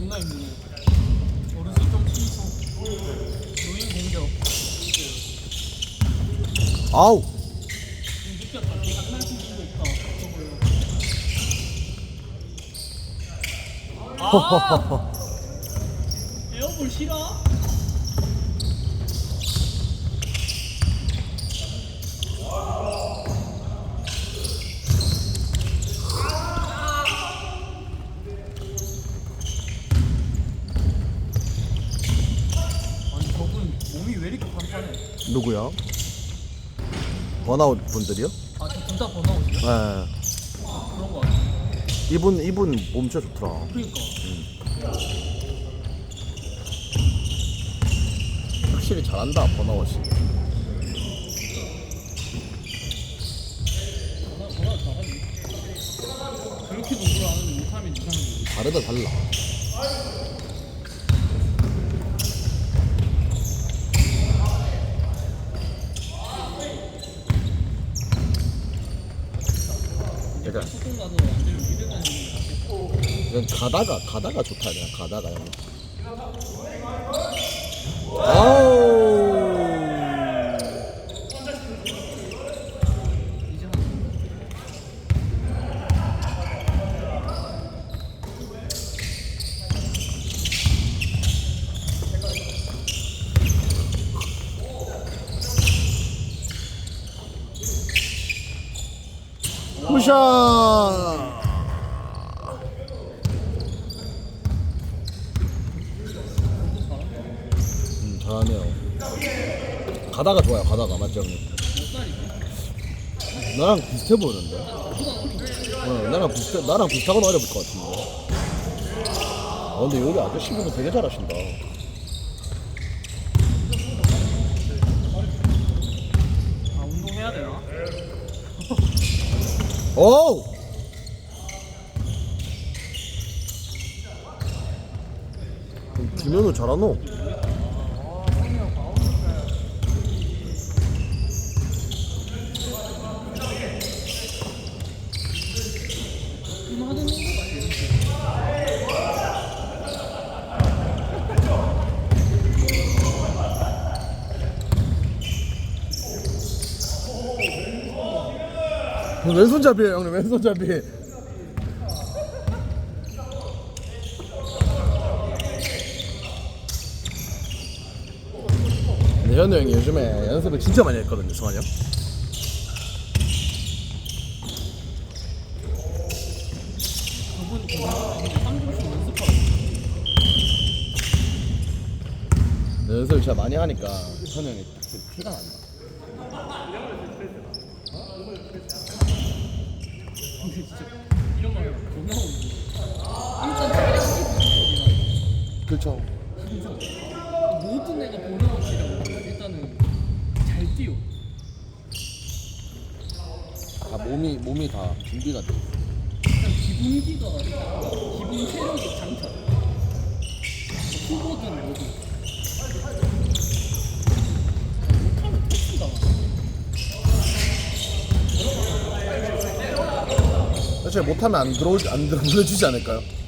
존나 힘드네. 어르신 좀 취소. 노인 공격. 아우 느꼈다. 있다. 아! 에어볼 싫어? 아니 저분 몸이 왜 이렇게 판판해? 누구야? 번아웃 분들이요? 아, 저둘다 번아웃이야? 네. 그런 거 같아. 이분 이분 몸 진짜 좋더라. 그러니까. 확실히 잘한다 번아웃이. 번아, 번아 잘하네. 그렇게 농구를 하는데 못하면 이상한 거지. 다르다 달라. 그러니까 소통 가서 완전히 미드가 있는 이건 가다가 가다가 좋다 그냥 가다가 형. 아우. 푸샷. 하네요. 가다가 좋아요. 가다가 맞죠 형님? 나랑 비슷해 보이는데. 어, 나랑 비슷해, 나랑 비슷하거나 어려울 것 같은데. 아, 근데 여기 아저씨분들 되게 잘하신다. 아, 운동해야 되나? 오! 김현우 잘하노? 좀 하던 농구 같아. 왼손잡이에요 형님 왼손잡이. 현우 형이 요즘에 연습을 진짜 많이 했거든요 성환이 형. 연습을 진짜 많이 하니까 현우 형이 티가 난다 근데 진짜 이런 말 존나 오는데. 일단 잘하는 그렇죠 모든 애가 번아웃이라고 일단은 잘 뛰어. 다 몸이 몸이 다 준비가 돼 일단 기본기가 기본 체력이 장착. 후보든 뭐든. 못하면 터진다. 사실 못하면 안 들어올 안 들어 보내주지 않을까요?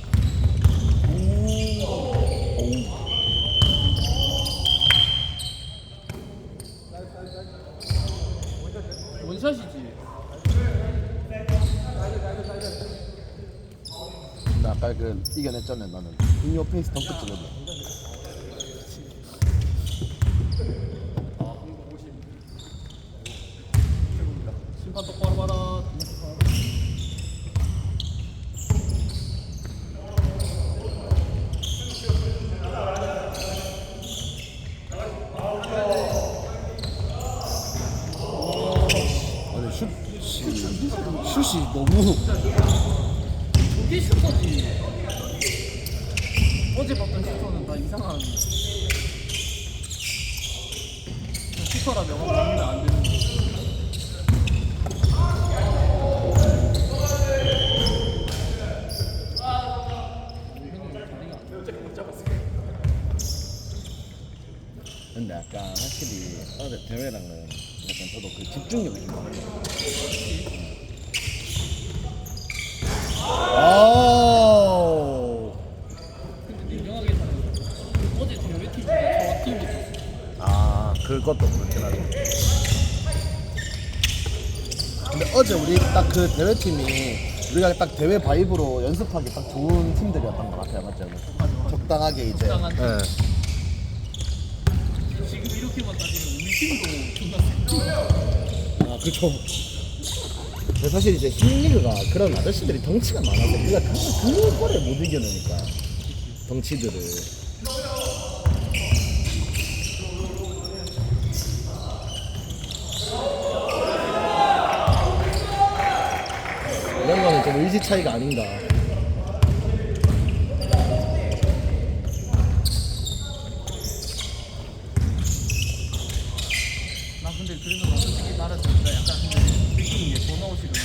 그 이겨냈잖아요 나는 인요 페이스 덩크 찍어줘 아, 그거 50. 최고입니다. 심판 똑바로 봐라. 아니 슛 슛이 너무 저게 슈퍼지. 어제 봤던 슈퍼는 다 이상한. 슈퍼라 명함 받으면 안 되는. 거. 근데 약간 확실히 어제 대회랑은 약간 저도 그 집중력이 좀 같아요. 아우. 근데 그 것도 그렇긴 하죠. 근데 어제 우리 딱 그 대회팀이 우리가 딱 대회 바이브로 연습하기 딱 좋은 팀들이었던 것 같아요, 맞죠? 적당하게 이제. 적당한 예. 지금 이렇게만 따지면 우리 팀도 존나 세. 아, 그렇죠. 근데 사실 이제 힐리그가 그런 아저씨들이 덩치가 많아서 우리가 그, 그거를 못 이겨내니까 덩치들을 이런 거는 좀 의지 차이가 아닌가 나 근데 그래서 나 솔직히 나를 진짜 약간 근데 게 번아웃이거든.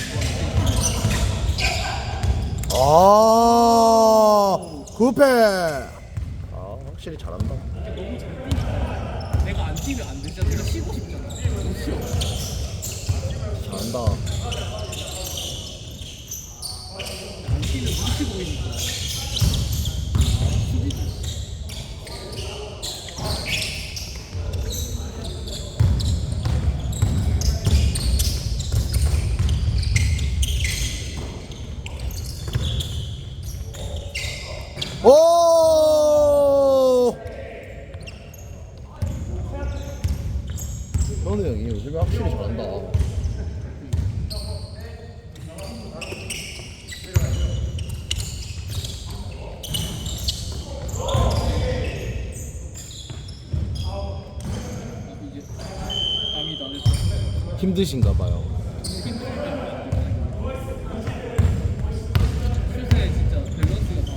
아 구패 아 확실히 잘한다 너무 잘 뛰니까 내가 안 뛰면 안 되잖아. 내가 쉬고 싶잖아. 못 쉬어. 잘한다 안 뛰면 눈치 보이니까. 오! 현우 형이 요즘에 확실히 잘한다. 나도 이제 감이 다 됐어. 힘드신가 봐요. 진짜 밸런스가 다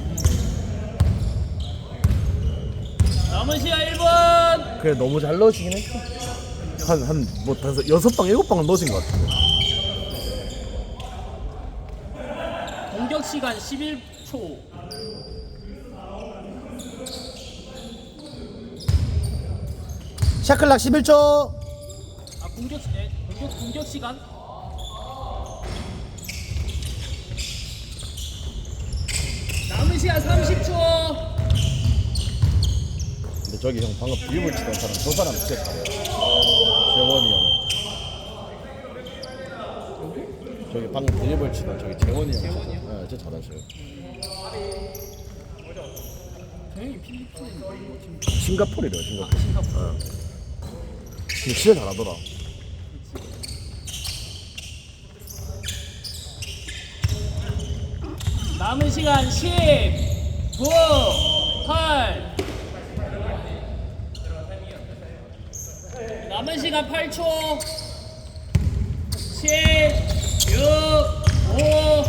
남은 시간 1분! 그래 너무 잘 넣으시긴 했어. 한한뭐 다섯 여섯 방 일곱 방은 넣으신 것 같은데. 공격 시간 11초. 샤클락 11초. 아 공격 시 에, 공격 공격 시간? 남은 시간 30초. 근데 저기 형 방금 드리블 치던 사람 저 사람 진짜 잘해요. 재원이 형. 저기 방금 드리블 치던 저기 재원이 형. 재원이 형? 네, 진짜 잘하셔요. 저형이 지금 싱가포르래요, 싱가포르. 싱가포르. 어. 근데 진짜 잘하더라. 남은 시간 10, 9, 8. 남은 시간 8초. 10, 6, 5.